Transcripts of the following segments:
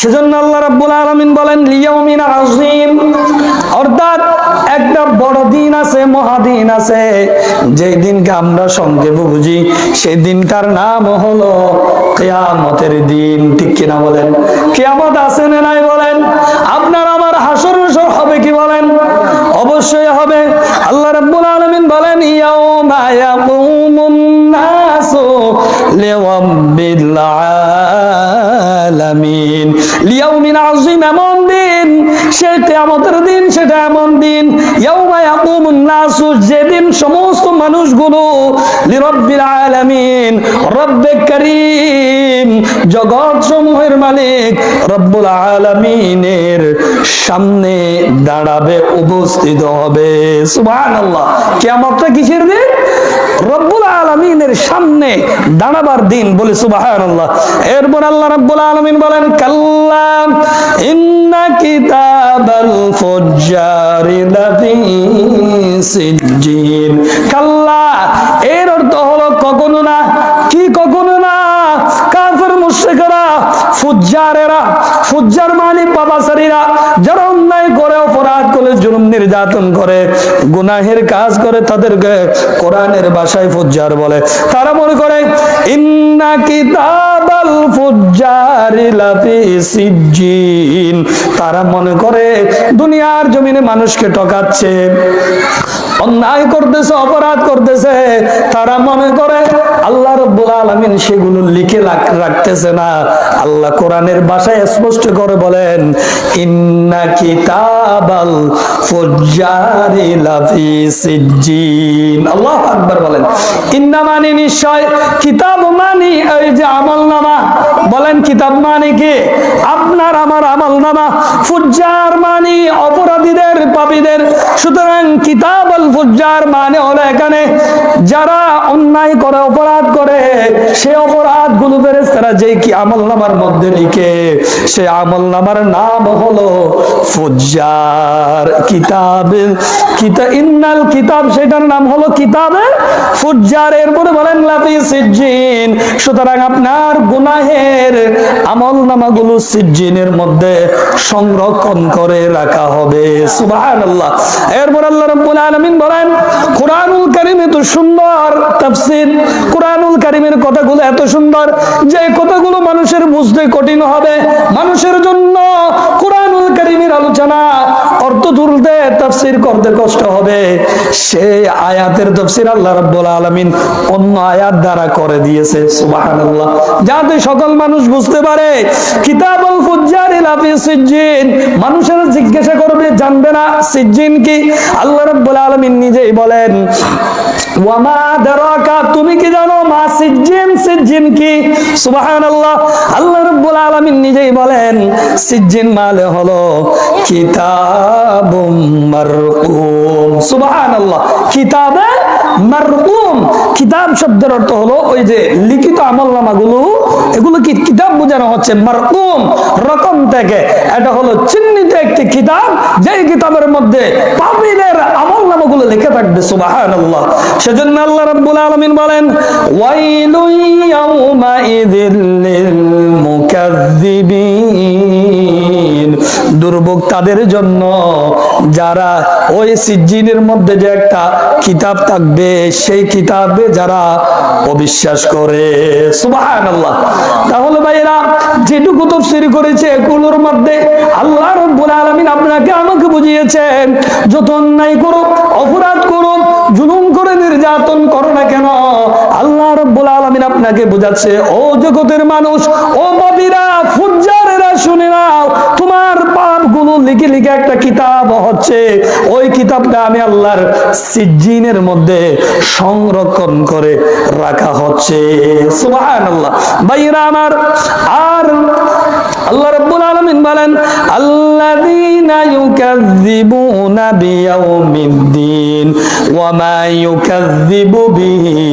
সেজন্য আল্লাহ রাব্বুল আলামিন বলেন, লিয়াউমিন আযীম। অর্থাৎ একটা বড় দিন আছে, মহাদিন আছে। যেই দিনকে আমরা সংক্ষেপে বুঝি, সেই দিনটার নাম হলো কিয়ামতের দিন। ঠিক কিনা বলেন? কিয়ামত আছে না নাই বলেন? আপনার আমার হাসর হবে কি বলেন? অবশ্যই হবে। আল্লাহ রাব্বুল আলামিন বলেন, ইয়াউমা ইয়াকুমুন নাসু লিরাব্বিল আলামিন লিয়াউমিন আযীম এমন দিন সে কিয়ামতের দিন, সেটা এমন দিন। ইয়াউমা ইয়াকুমুন নাসু যেদিন সমস্ত মানুষগুলো আলামিন, রব্বে করিম জগৎ সমূহের মালিক রব্বুল আলামিনের সামনে দাঁড়াবে, উপস্থিত হবে। সুবহানাল্লাহ। কিয়ামতটা কিসের দিন? রব্বুল আলামিনের সামনে দাঁড়াবার দিন বলে সুবহানাল্লাহ। এরপর আল্লাহ রাব্বুল আলামিন বলেন, কাল্লা, ইন্না কিতাবাল লাফি সিজ্জিন। কাল্লা, এর অর্থ হলো কখনো না, কি কখনো না, কাফের মুশরিকরা, ফুজ্জারেরা, ফুজ্জার মানে পাপাসারীরা যারা অন্যায় করে অপরাধ করে জুলুম নির্যাতন করে, গুনাহের কাজ করে তাদেরকে কোরআনের ভাষায় ফুজ্জার বলে। তারা মনে করে, ইন্না কিতাবাল ফুজ্জারি লাফি সিজ্জিন। তারা মনে করে, দুনিয়ার জমিনে মানুষকে ঠকাচ্ছে। অন্যায় করতেছে, অপরাধ করতেছে, তারা মনে করে আল্লাহ রব্বুল আলামিন সেগুলো লিখে রাখতেছে না। আল্লাহ কোরআনের ভাষায় স্পষ্ট করে বলেন, ইন্না কিতাবাল ফুজ্জারি লাফি সিজ্জিন। আল্লাহু আকবার বলেন। ইন্না মানে নিশ্চয়, কিতাব মানে এই যে আমলনামা বলেন কিতাব মানে কি? আপনার আমার আমল নামা ফুজ্জার মানে অপরাধীদের, পাপীদের। সুতরাং কিতাব আল ফুজ্জার মানে হলো এখানে যারা অন্যায় করে অপরাধ সে অপরাধগুলো ফেরেস্তারা যে কি আমল নামার মধ্যে লিখে, সে আমল নামার নাম হলো ফুজ্জার কিতাবে। কিতা ইন্নাল কিতাব, সেটার নাম হলো কিতাবে ফুজ্জার। এরপরে বলেন, লাফি সুতরাং আপনার গুনাহের আমল নামাগুলো সিজ্জিনের মধ্যে সংরক্ষণ করে রাখা হবে। এরপর আল্লাহ বলেন, কোরআনুল এত সুন্দর তাফসীর। কোরআনুল কারীমের কথাগুলো এত সুন্দর যে কথাগুলো মানুষের বুঝতে কঠিন হবে। মানুষের জন্য কোরআনুল কারীমের আলোচনা অর্থ তুলতে, তাফসীর করতে কষ্ট হবে। সেই আয়াতের তাফসীর আল্লাহ রাব্বুল আলামিন অন্য আয়াত দ্বারা করে দিয়েছে, সুবহানাল্লাহ। যাতে সকল মানুষ বুঝতে পারে, কিতাবুল ফুজ্জার লাফি সিজ্জিন। মানুষের জিজ্ঞাসা করবে, জানবে না সিজ্জিন কি? আল্লাহ রাব্বুল আলামিন নিজেই বলেন ওয়ামা দারাকা তুমি কি জানো? মা সিজ্জিন সিজ্জিন কি? সুবহানাল্লাহ। আল্লাহ রাব্বুল আলামিন নিজেই বলেন সিজ্জিন মানে হলো কিতাবুম মারকুম। সুবহানাল্লাহ। কিতাবে মারকুম। কিতাব শব্দের অর্থ হলো ওই যে লিখিত আমলনামাগুলো, এগুলো কি কিতাব বোঝানো হচ্ছে? মারকুম। রকম থেকে। এটা হলো চিহ্নিত একটি কিতাব, যেই কিতাবের মধ্যে পাপীদের আমলনামাগুলো লেখা থাকবে সুবহানাল্লাহ। সেজন্য আল্লাহ রাব্বুল আলামিন বলেন ওয়াইলু ইয়াউমাইযিল লিল মুকাজ্জিবিন দুর্ভোগ তাদের জন্য। যারা ওই সিজ্জিনের মধ্যে যে একটা কিতাব থাকবে, সেই কিতাবে যারা অবিশ্বাস করে। সুবহানাল্লাহ। তাহলে ভাইরা যেটুকু তফসির করেছে এগুলোর মধ্যে আল্লাহ রব্বুল আলামিন আপনাকে আমাকে বুঝিয়েছেন যত অন্যায় করো অপরাধ করো জুলুম করে নির্যাতন করো না কেন? আল্লাহ রব্বুল আলামিন আপনাকে বোঝাচ্ছে, ও জগতের মানুষ, ও নাও তোমার লিখে লিখে একটা কিতাব হচ্ছে? ওই কিতাবটা আমি আল্লাহর সিজিনের মধ্যে সংরক্ষণ করে রাখা হচ্ছে। সুবহানাল্লাহ। ভাইরা আমার, আর আল্লাহ রাব্বুল আলামিন বলেন, আল্লাযীনা ইউকাযযিবুনা বিয়াউমিদ্দিন ওয়া মা ইউকাযযিবু বিহি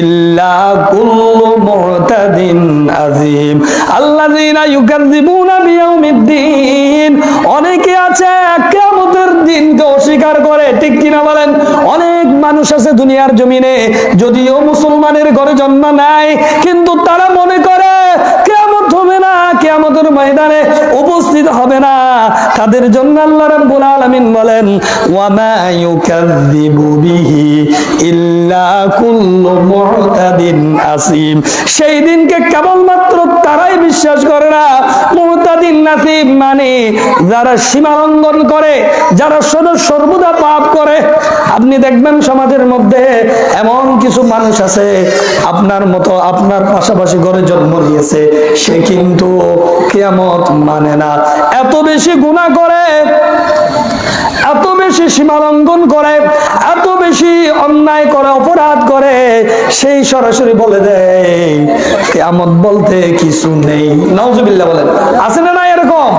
ইল্লা কুল্লু মুতাদিন আযীম। আল্লাযীনা ইউকাযযিবুনা বিয়াউমিদ্দিন, অনেকে আছে কিয়ামতের দিনকে অস্বীকার করে, ঠিক কিনা বলেন? অনেক মানুষ আছে দুনিয়ার জমিনে, যদিও মুসলমানের ঘরে জন্ম নেয় কিন্তু তারা মনে করে কিয়ামতের ময়দানে উপস্থিত হবে না। তাদের জন্য আল্লাহ রাব্বুল আলামিন বলেন ওয়া মা ইউকাযযিবু বিহি ইল্লা কুল্লু মুতাদিন আসিম। সেই দিনকে কেবলমাত্র তারাই বিশ্বাস করে না। নাসিম মানে যারা সীমা লঙ্ঘন করে, যারা সর্বদা পাপ করে, আপনি দেখবেন সমাজের মধ্যে এমন কিছু মানুষ আছে, আপনার মতো আপনার পাশাপাশি ঘরে জন্ম নিয়েছে, সে কিন্তু কিয়ামত মানে না। এত বেশি গুণা করে, এত বেশি সীমা লঙ্ঘন করে বেশি অন্যায় করে, অপরাধ করে, সেই সরাসরি বলে দেয়, কেয়ামত বলতে কিছু নেই। নওজুবিল্লাহ বলেন, আছে না নাই এরকম?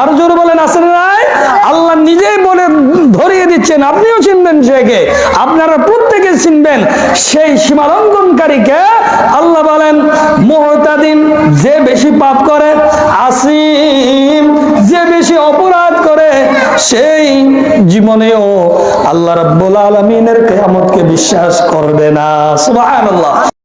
আর জোরে বলেন, আছে না নাই? আল্লাহ নিজেই বলে ধরিয়ে দিচ্ছেন, আপনিও চিনবেন সেকে। আপনারা প্রত্যেকে চিনবেন, সেই সীমালঙ্ঘনকারীকে আল্লাহ বলেন মোহতাদিন যে বেশি পাপ করে, আসিম। সেই জীবনেও আল্লাহ রাব্বুল আলামিনের কিয়ামতকে বিশ্বাস করবে না। সুবহানাল্লাহ।